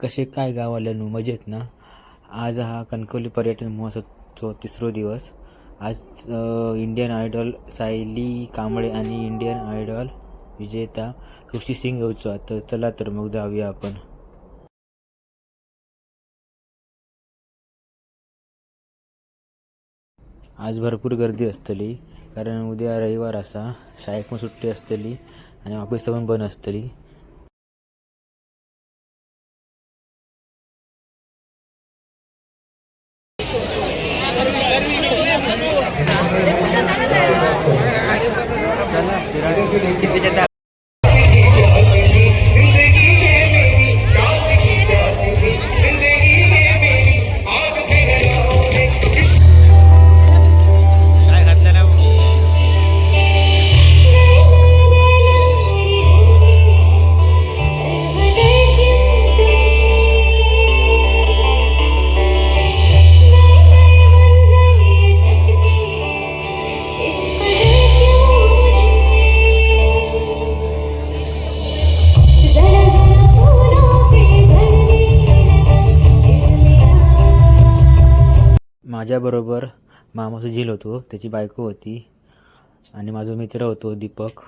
कसे काय गावाल्यानो मजेत ना? आज हा कणकवली पर्यटन महोत्सवचा तिसरो दिवस. आज इंडियन आयडॉल सायली कांबळे आणि इंडियन आयडॉल विजेता ऋषी सिंग येऊचा तर चला तर मग जाऊया आपण. आज भरपूर गर्दी असतली. कारण उद्या रविवार असा. शाळेक सुट्टी असतली आणि ऑफिस पण बंद असतली. काय घातलं ना माझ्याबरोबर मामाचं झील होतो त्याची बायको होती आणि माझा मित्र होतो दीपक.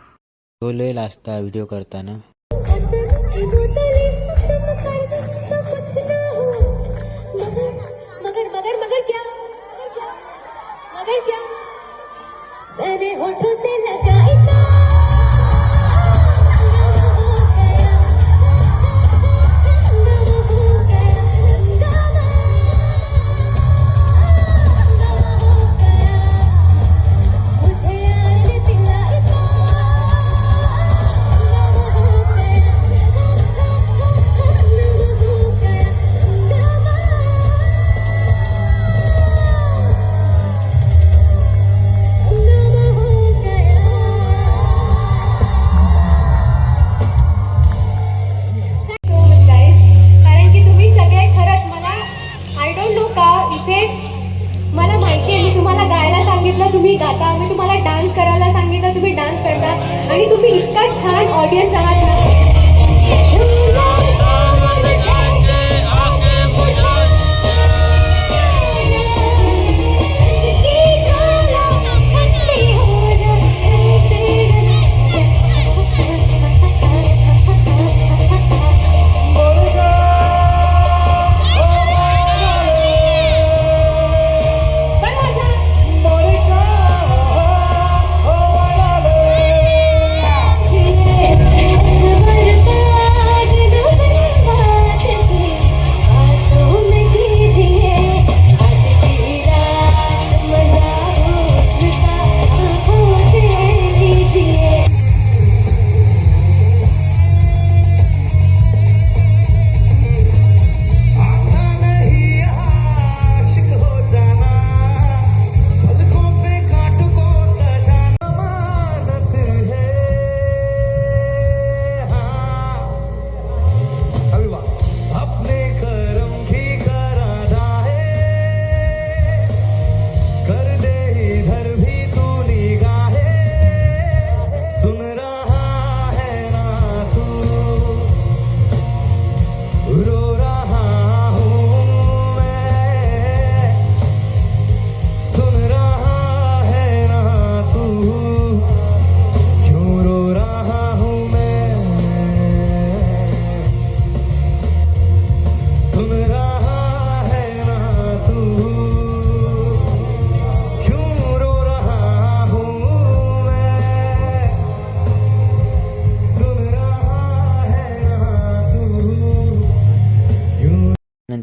तो लय लाजता व्हिडिओ करताना. आता मी तुम्हाला डान्स करायला सांगितलं तुम्ही डान्स करता. आणि तुम्ही इतका छान ऑडियन्स आहात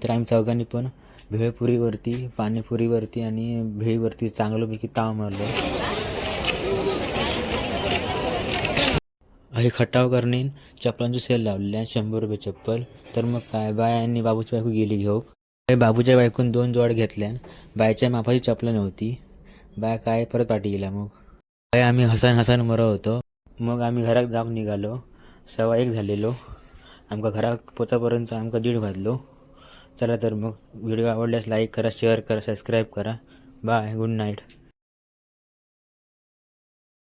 नंतर आम्ही चौघांनी पण भेळपुरीवरती पाणीपुरीवरती आणि भेळीवरती चांगल्यापैकी ताव मारलो. हे खटाव करणे चप्पलांची सेल लावलेली आहे शंभर रुपये चप्पल. तर मग काय बाय आणि बाबूची बायको गेली घेऊ हे बाबूच्या बायकून दोन जोड घेतल्या. बायच्या मापाची चपला नव्हती. बाय काय परत पाठी गेल्या मग. बाय आम्ही हसन हसन मरत होतो. मग आम्ही घरात जाऊन निघालो. सव्वा एक झालेलो. आमका घरात पोचापर्यंत आमका दीड वाजलो. चला तर मग व्हिडिओ आवडल्यास लाईक करा शेअर करा सबस्क्राईब करा. Bye good night